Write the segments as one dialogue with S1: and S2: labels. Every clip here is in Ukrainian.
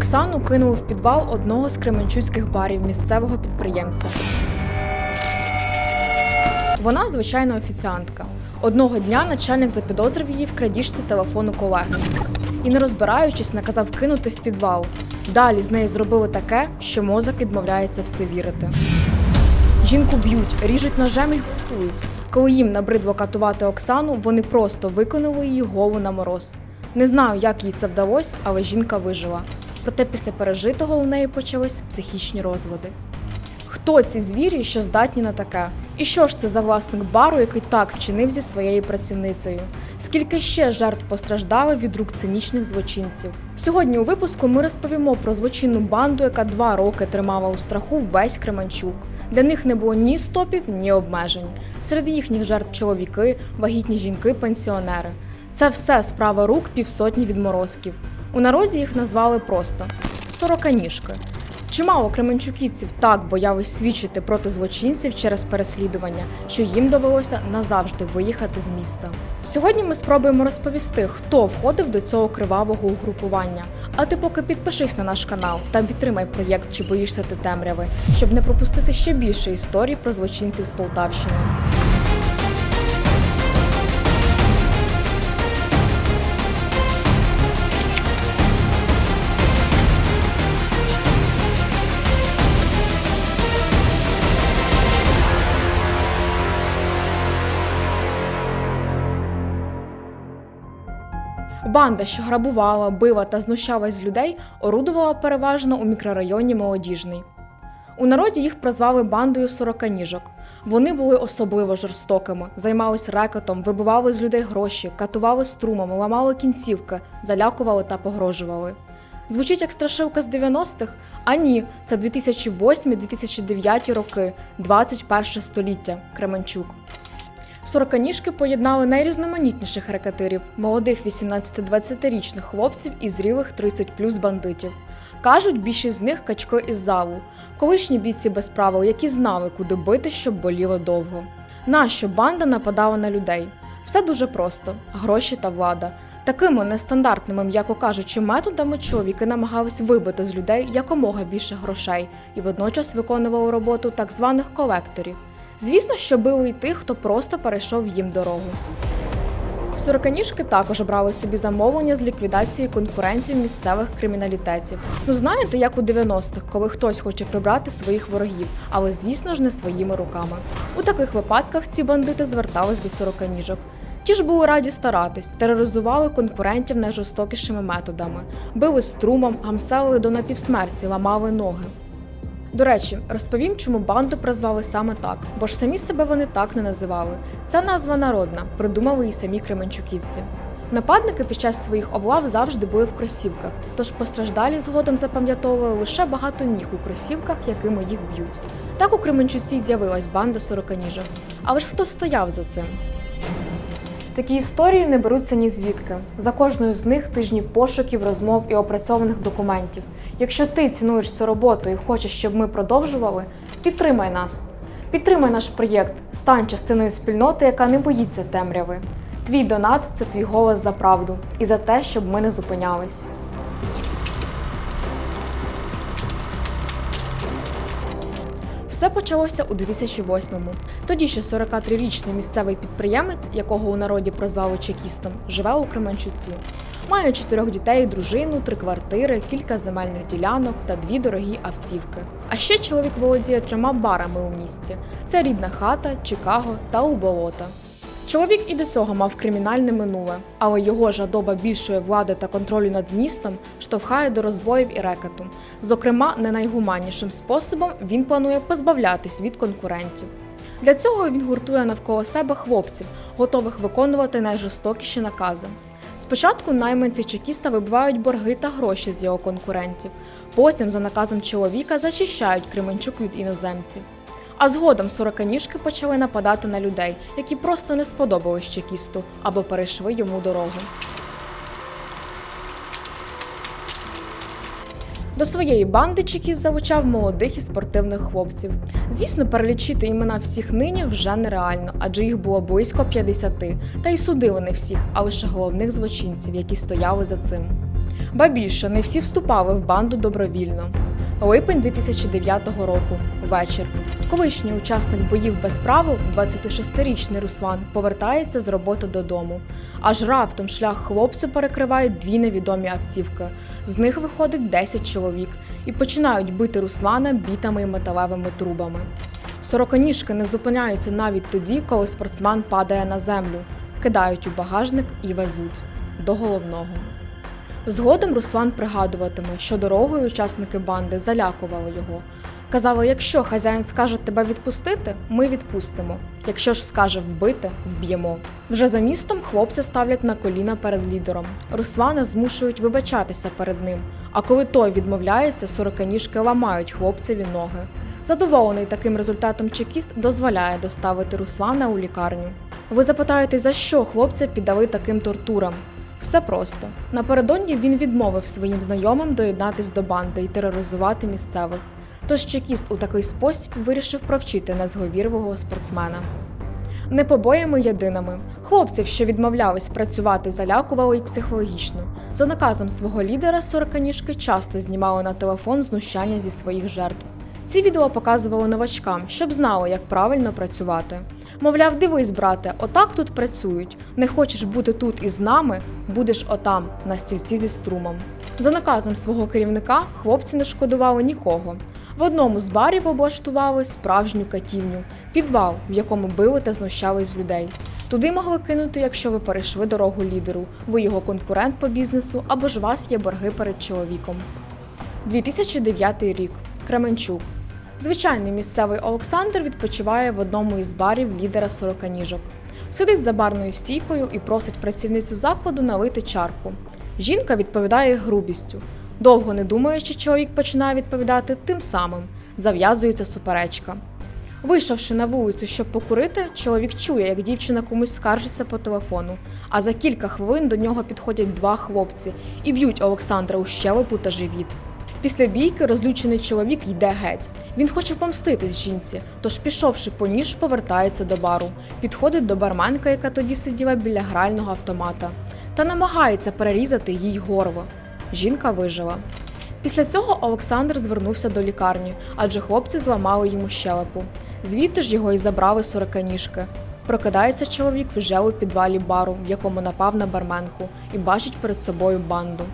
S1: Оксану кинули в підвал одного з кременчуцьких барів місцевого підприємця. Вона звичайна офіціантка. Одного дня начальник запідозрив її в крадіжці телефону колеги і, не розбираючись, наказав кинути в підвал. Далі з неї зробили таке, що мозок відмовляється в це вірити. Жінку б'ють, ріжуть ножем і гвалтують. Коли їм набридло катувати Оксану, вони просто викинули її голу на мороз. Не знаю, як їй це вдалося, але жінка вижила. Проте після пережитого у неї почались психічні розводи. Хто ці звірі, що здатні на таке? І що ж це за власник бару, який так вчинив зі своєю працівницею? Скільки ще жертв постраждали від рук цинічних злочинців? Сьогодні у випуску ми розповімо про злочинну банду, яка два роки тримала у страху весь Кременчук. Для них не було ні стопів, ні обмежень. Серед їхніх жертв чоловіки, вагітні жінки, пенсіонери. Це все справа рук півсотні відморозків. У народі їх назвали просто сороканіжки. Чимало кременчуківців так боялись свідчити проти злочинців через переслідування, що їм довелося назавжди виїхати з міста. Сьогодні ми спробуємо розповісти, хто входив до цього кривавого угрупування. А ти поки підпишись на наш канал та підтримай проєкт Чи боїшся ти темряви, щоб не пропустити ще більше історій про злочинців з Полтавщини. Банда, що грабувала, била та знущалась з людей, орудувала переважно у мікрорайоні Молодіжний. У народі їх прозвали бандою сороканіжок. Вони були особливо жорстокими, займались рекетом, вибивали з людей гроші, катували струмами, ламали кінцівки, залякували та погрожували. Звучить як страшилка з 90-х? А ні, це 2008-2009 роки, 21 століття, Кременчук. Сороканіжки поєднали найрізноманітніших рекетирів, молодих 18-20-річних хлопців і зрілих 30 плюс бандитів. Кажуть, більшість з них качки із залу, колишні бійці без правил, які знали, куди бити, щоб боліло довго. Нащо банда нападала на людей? Все дуже просто: гроші та влада. Такими нестандартними, м'яко кажучи, методами чоловіки намагались вибити з людей якомога більше грошей і водночас виконували роботу так званих колекторів. Звісно, що били й тих, хто просто перейшов їм дорогу. Сороканіжки також брали собі замовлення з ліквідації конкурентів місцевих криміналітетів. Ну знаєте, як у 90-х, коли хтось хоче прибрати своїх ворогів, але звісно ж не своїми руками. У таких випадках ці бандити звертались до сороканіжок. Ті ж були раді старатись, тероризували конкурентів найжорстокішими методами, били струмом, гамселили до напівсмерті, ламали ноги. До речі, розповім, чому банду прозвали саме так, бо ж самі себе вони так не називали. Ця назва народна, придумали і самі кременчуківці. Нападники під час своїх облав завжди були в кросівках, тож постраждалі згодом запам'ятовували лише багато ніг у кросівках, якими їх б'ють. Так у Кременчуці з'явилась банда сороканіжок. Але ж хто стояв за цим? Такі історії не беруться ні звідки. За кожною з них тижні пошуків, розмов і опрацьованих документів. Якщо ти цінуєш цю роботу і хочеш, щоб ми продовжували, підтримай нас. Підтримай наш проєкт, стань частиною спільноти, яка не боїться темряви. Твій донат це твій голос за правду і за те, щоб ми не зупинялись. Все почалося у 2008-му. Тоді ще 43-річний місцевий підприємець, якого у народі прозвали чекістом, живе у Кременчуці. Має чотирьох дітей, дружину, три квартири, кілька земельних ділянок та дві дорогі автівки. А ще чоловік володіє трьома барами у місті: це рідна хата, Чикаго та у болота. Чоловік і до цього мав кримінальне минуле, але його жадоба більшої влади та контролю над містом штовхає до розбоїв і рекету. Зокрема, не найгуманнішим способом він планує позбавлятись від конкурентів. Для цього він гуртує навколо себе хлопців, готових виконувати найжорстокіші накази. Спочатку найманці чекіста вибивають борги та гроші з його конкурентів. Потім, за наказом чоловіка, зачищають Кременчук від іноземців. А згодом сороканіжки почали нападати на людей, які просто не сподобались чекісту або перейшли йому дорогу. До своєї банди Чекіст залучав молодих і спортивних хлопців. Звісно, перелічити імена всіх нині вже нереально, адже їх було близько 50. Та й судили не всіх, а лише головних злочинців, які стояли за цим. Ба більше, не всі вступали в банду добровільно. Липень 2009 року. Вечір. Колишній учасник боїв без правил, 26-річний Руслан, повертається з роботи додому. Аж раптом шлях хлопцю перекривають дві невідомі автівки. З них виходить 10 чоловік і починають бити Руслана бітами і металевими трубами. Сороконіжки не зупиняються навіть тоді, коли спортсмен падає на землю, кидають у багажник і везуть до головного. Згодом Руслан пригадуватиме, що дорогою учасники банди залякували його. Казали, якщо хазяїн скаже тебе відпустити, ми відпустимо. Якщо ж скаже вбити, вб'ємо. Вже за містом хлопця ставлять на коліна перед лідером. Руслана змушують вибачатися перед ним. А коли той відмовляється, сороканіжки ламають хлопцеві ноги. Задоволений таким результатом чекіст дозволяє доставити Руслана у лікарню. Ви запитаєте, за що хлопця піддали таким тортурам? Все просто. Напередодні він відмовив своїм знайомим доєднатись до банди і тероризувати місцевих. Тож чекіст у такий спосіб вирішив провчити незговірливого спортсмена. Не побоями єдиними. Хлопців, що відмовлялись працювати, залякували й психологічно. За наказом свого лідера сороканіжки часто знімали на телефон знущання зі своїх жертв. Ці відео показували новачкам, щоб знали, як правильно працювати. Мовляв, дивись, брате, отак тут працюють. Не хочеш бути тут із нами, будеш отам, на стільці зі струмом. За наказом свого керівника хлопці не шкодували нікого. В одному з барів облаштували справжню катівню, підвал, в якому били та знущались з людей. Туди могли кинути, якщо ви перейшли дорогу лідеру, ви його конкурент по бізнесу або ж у вас є борги перед чоловіком. 2009 рік. Кременчук. Звичайний місцевий Олександр відпочиває в одному із барів лідера сороканіжок. Сидить за барною стійкою і просить працівницю закладу налити чарку. Жінка відповідає грубістю. Довго не думаючи, чоловік починає відповідати тим самим. Зав'язується суперечка. Вийшовши на вулицю, щоб покурити, чоловік чує, як дівчина комусь скаржиться по телефону. А за кілька хвилин до нього підходять два хлопці і б'ють Олександра у щелепу та живіт. Після бійки розлючений чоловік йде геть. Він хоче помститись жінці, тож, пішовши по ніж, повертається до бару, підходить до барменка, яка тоді сиділа біля грального автомата, та намагається перерізати їй горло. Жінка вижила. Після цього Олександр звернувся до лікарні, адже хлопці зламали йому щелепу. Звідти ж його й забрали сороканіжки. Прокидається чоловік вже у підвалі бару, в якому напав на барменку, і бачить перед собою банду.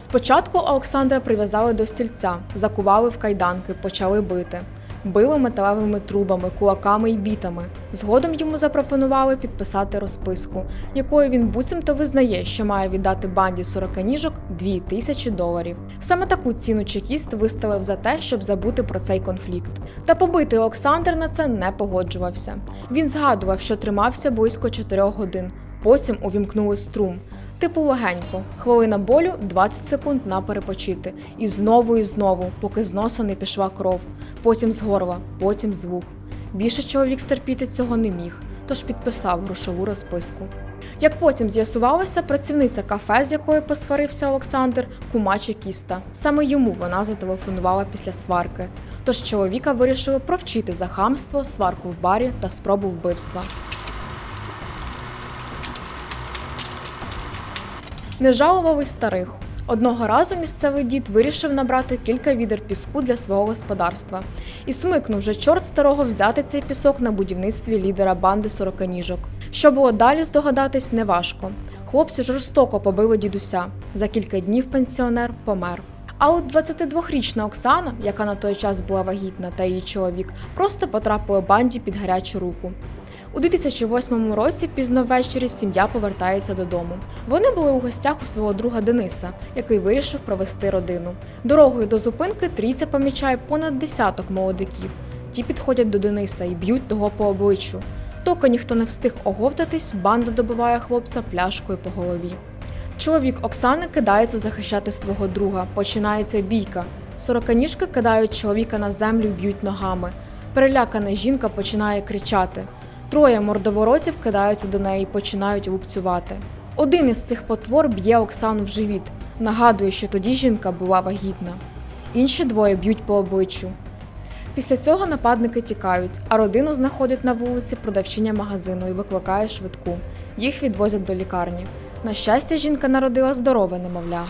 S1: Спочатку Олександра прив'язали до стільця, закували в кайданки, почали бити. Били металевими трубами, кулаками й бітами. Згодом йому запропонували підписати розписку, якою він буцімто визнає, що має віддати банді сороканіжок 2 тисячі доларів. Саме таку ціну чекіст виставив за те, щоб забути про цей конфлікт. Та побитий Олександр на це не погоджувався. Він згадував, що тримався близько 4 годин. Потім увімкнули струм. Типу легенько, хвилина болю 20 секунд на перепочити. І знову і знову, поки з носа не пішла кров, потім з горла, потім з вух. Більше чоловік стерпіти цього не міг, тож підписав грошову розписку. Як потім з'ясувалося, працівниця кафе, з якою посварився Олександр, кума чекіста. Саме йому вона зателефонувала після сварки. Тож чоловіка вирішили провчити за хамство, сварку в барі та спробу вбивства. Не жалували й старих. Одного разу місцевий дід вирішив набрати кілька відер піску для свого господарства і смикнув вже чорт старого взяти цей пісок на будівництві лідера банди сороканіжок. Що було далі здогадатись, неважко. Хлопці жорстоко побили дідуся. За кілька днів пенсіонер помер. А от 22-річна Оксана, яка на той час була вагітна, та її чоловік, просто потрапили банді під гарячу руку. У 2008 році пізно ввечері сім'я повертається додому. Вони були у гостях у свого друга Дениса, який вирішив провести родину. Дорогою до зупинки трійця помічає понад десяток молодиків. Ті підходять до Дениса і б'ють того по обличчю. Доки ніхто не встиг оговтатись, банда добиває хлопця пляшкою по голові. Чоловік Оксани кидається захищати свого друга. Починається бійка. Сороканіжки кидають чоловіка на землю і б'ють ногами. Перелякана жінка починає кричати. Троє мордоворотів кидаються до неї і починають лупцювати. Один із цих потвор б'є Оксану в живіт, нагадує, що тоді жінка була вагітна. Інші двоє б'ють по обличчю. Після цього нападники тікають, а родину знаходить на вулиці продавчиня магазину і викликає швидку. Їх відвозять до лікарні. На щастя, жінка народила здорове немовля.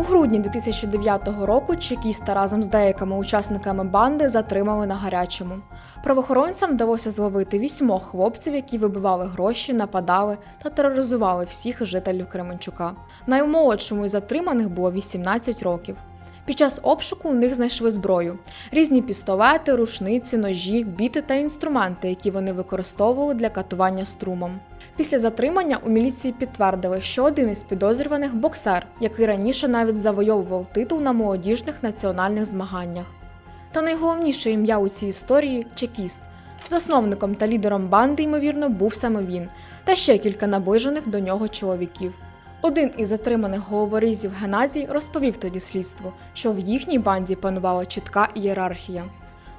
S1: У грудні 2009 року чекіста разом з деякими учасниками банди затримали на гарячому. Правоохоронцям вдалося зловити вісьмох хлопців, які вибивали гроші, нападали та тероризували всіх жителів Кременчука. Наймолодшому із затриманих було 18 років. Під час обшуку у них знайшли зброю: різні пістолети, рушниці, ножі, біти та інструменти, які вони використовували для катування струмом. Після затримання у міліції підтвердили, що один із підозрюваних боксер, який раніше навіть завойовував титул на молодіжних національних змаганнях. Та найголовніше ім'я у цій історії чекіст. Засновником та лідером банди, ймовірно, був саме він, та ще кілька наближених до нього чоловіків. Один із затриманих головорізів Геннадій розповів тоді слідству, що в їхній банді панувала чітка ієрархія.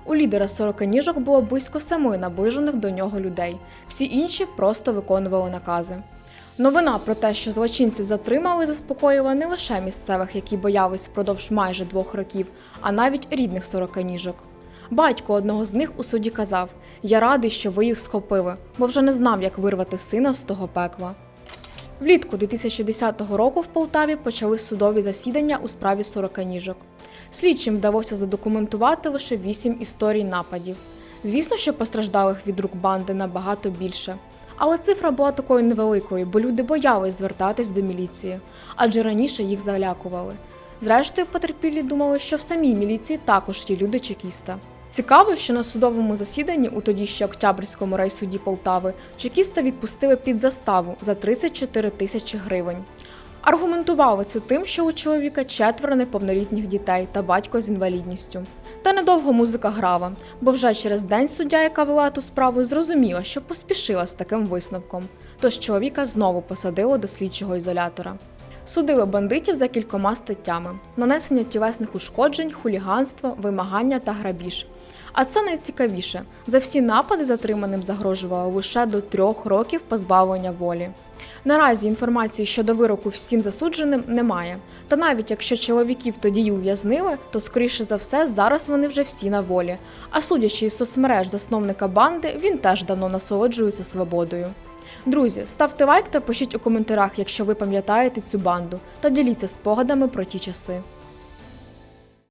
S1: У лідера сороканіжок було близько семи наближених до нього людей, всі інші просто виконували накази. Новина про те, що злочинців затримали, заспокоїла не лише місцевих, які боялись впродовж майже двох років, а навіть рідних сороканіжок. Батько одного з них у суді казав: Я радий, що ви їх схопили, бо вже не знав, як вирвати сина з того пекла. Влітку 2010 року в Полтаві почали судові засідання у справі сороканіжок. Слідчим вдалося задокументувати лише вісім історій нападів. Звісно, що постраждалих від рук банди набагато більше. Але цифра була такою невеликою, бо люди боялись звертатись до міліції, адже раніше їх залякували. Зрештою, потерпілі думали, що в самій міліції також є люди чекіста. Цікаво, що на судовому засіданні у тоді ще Октябрьському райсуді Полтави чекіста відпустили під заставу за 34 тисячі гривень. Аргументували це тим, що у чоловіка четверо неповнолітніх дітей та батько з інвалідністю. Та недовго музика грала, бо вже через день суддя, яка вела ту справу, зрозуміла, що поспішила з таким висновком. Тож чоловіка знову посадили до слідчого ізолятора. Судили бандитів за кількома статтями: нанесення тілесних ушкоджень, хуліганство, вимагання та грабіж. А це найцікавіше: за всі напади затриманим загрожувало лише до трьох років позбавлення волі. Наразі інформації щодо вироку всім засудженим немає. Та навіть якщо чоловіків тоді й ув'язнили, то скоріше за все зараз вони вже всі на волі. А судячи із соцмереж засновника банди, він теж давно насолоджується свободою. Друзі, ставте лайк та пишіть у коментарях, якщо ви пам'ятаєте цю банду, та діліться спогадами про ті часи.